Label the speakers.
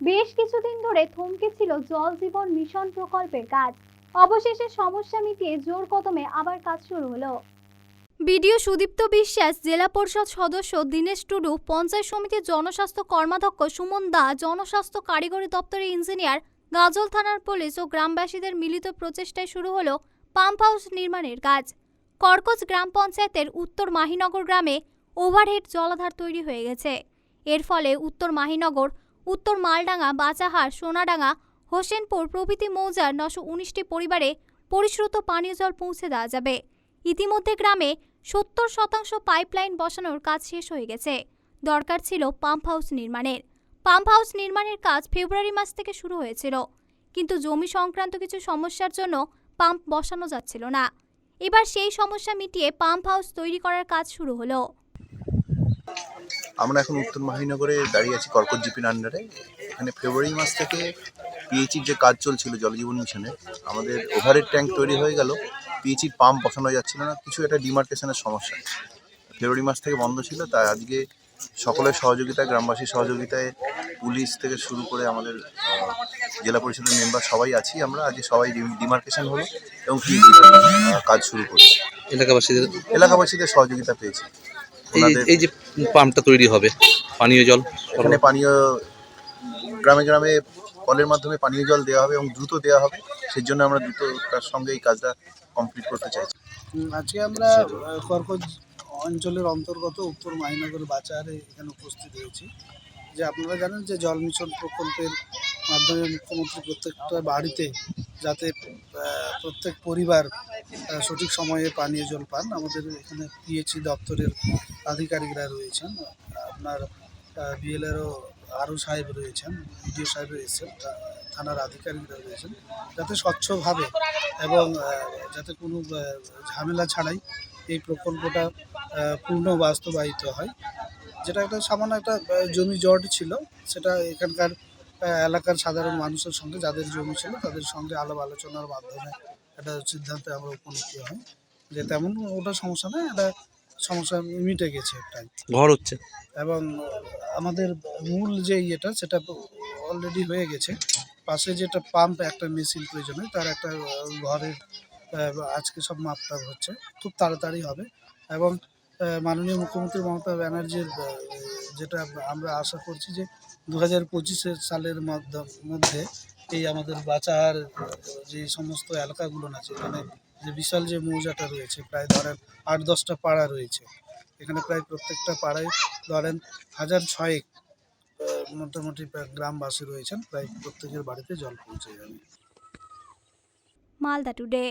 Speaker 1: বেশ কিছুদিন ধরে থমকে ছিল জল জীবন মিশন প্রকল্পের কাজ। অবশেষে সমস্যা মিটিয়ে জোর কদমে আবার কাজ শুরু হলো। বিডিও সুদীপ্ত বিশ্বাস, জেলা পরিষদ সদস্য দীনেশ টুডু, পঞ্চায়েত সমিতির জনস্বাস্থ্য কর্মাধ্যক্ষ সুমন দা, জনস্বাস্থ্য কারিগরি দপ্তরের ইঞ্জিনিয়ার, গাজল থানার পুলিশ ও গ্রামবাসীদের মিলিত প্রচেষ্টায় শুরু হলো পাম্প হাউস নির্মাণের কাজ। কর্কজ গ্রাম পঞ্চায়েতের উত্তর মাহিনগর গ্রামে ওভারহেড জলাধার তৈরি হয়ে গেছে। এর ফলে উত্তর মাহিনগর উত্তর মালডাঙ্গা, বাচাহার, সোনাডাঙ্গা, হোসেনপুর প্রভৃতি মৌজার নশো উনিশটি পরিবারে পরিশ্রুত পানীয় জল পৌঁছে দেওয়া যাবে। ইতিমধ্যে গ্রামে সত্তর শতাংশ পাইপলাইন বসানোর কাজ শেষ হয়ে গেছে। দরকার ছিল পাম্প হাউস নির্মাণের। পাম্প হাউস নির্মাণের কাজ ফেব্রুয়ারি মাস থেকে শুরু হয়েছিল। কিন্তু জমি সংক্রান্ত কিছু সমস্যার জন্য পাম্প বসানো যাচ্ছিল না। এবার সেই সমস্যা মিটিয়ে পাম্প হাউস তৈরি করার কাজ শুরু হলো।
Speaker 2: আমরা এখন উত্তর মহিনগরে দাঁড়িয়ে আছি কর্কট জিপির আন্ডারে এখানে ফেব্রুয়ারি মাস থেকে পিএইচির যে কাজ চলছিল জলজীবন মিশনে আমাদের ওভারের ট্যাঙ্ক তৈরি হয়ে গেল। পিএইচির পাম্প বসানো যাচ্ছিল না কিছু একটা ডিমার্কেশনের সমস্যা। ফেব্রুয়ারি মাস থেকে বন্ধ ছিল তাই আজকে সকলের সহযোগিতায় গ্রামবাসীর সহযোগিতায় পুলিশ থেকে শুরু করে আমাদের জেলা পরিষদের মেম্বার সবাই আছি আমরা। আজকে সবাই ডিমার্কেশন হলো এবং কাজ শুরু করছি।
Speaker 3: এলাকাবাসীদের
Speaker 2: এলাকাবাসীদের সহযোগিতা পেয়েছি।
Speaker 3: এই
Speaker 2: ওনাদের
Speaker 3: এই যে পাম্পটা তৈরি হবে পানীয় জল
Speaker 2: এখানে পানীয় গ্রামে গ্রামে কলের মাধ্যমে পানীয় জল দেওয়া হবে এবং দ্রুত দেওয়া হবে সেই জন্য আমরা দ্রুত তার সঙ্গে এই কাজটা কমপ্লিট করতে চাইছি।
Speaker 4: আজকে আমরা কর্কজ অঞ্চলের অন্তর্গত উত্তর মাইনগর বাজারে এখানে উপস্থিত হয়েছি। যে আপনারা জানেন যে জল মিশন প্রকল্পের মাধ্যমে মুখ্যমন্ত্রী প্রত্যেকটা বাড়িতে যাতে প্রত্যেক পরিবার সঠিক সময়ে পানীয় জল পান আমাদের এখানে পিএইচি দপ্তরের আধিকারিকরা রয়েছেন। আপনার বিএলআরও আরও সাহেব রয়েছেন, বিডিও সাহেব রয়েছেন থানার আধিকারিকরা রয়েছেন। যাতে স্বচ্ছভাবে এবং যাতে কোনো ঝামেলা ছাড়াই এই প্রকল্পটা পূর্ণ বাস্তবায়িত হয়। যেটা একটা সামান্য একটা জমি জট ছিল, সেটা এখানকার এলাকার সাধারণ মানুষের সঙ্গে, যাদের জমি ছিল, তাদের সঙ্গে আলাপ আলোচনার মাধ্যমে একটা সিদ্ধান্তে আমরা উপনীত হই। যে তেমন ওটা সমস্যা নয় একটা সমস্যা মিটে গেছে একটাই
Speaker 3: ঘর হচ্ছে।
Speaker 4: এবং আমাদের মূল যে ইয়েটা সেটা অলরেডি হয়ে গেছে। পাশে যেটা পাম্প একটা মেশিন প্রয়োজন হয় তার একটা ঘরের আজকে সব মাপটাপ হচ্ছে। খুব তাড়াতাড়ি হবে। এবং মাননীয় মুখ্যমন্ত্রী মমতা ব্যানার্জির যেটা আমরা আশা করছি যে দু হাজার পঁচিশের সালের মধ্য- মধ্যে এই আমাদের বাঁচার যে সমস্ত এলাকাগুলো আছে এখানে যে বিশাল যে মৌজাটা রয়েছে, প্রায় ধরেন আট দশটা পাড়া রয়েছে। এখানে প্রায় প্রত্যেকটা পাড়ায় ধরেন হাজার ছয়েক মোটামুটি গ্রামবাসী রয়েছেন। প্রায় প্রত্যেকের বাড়িতে জল পৌঁছে যাবে।
Speaker 1: মালদা টুডে।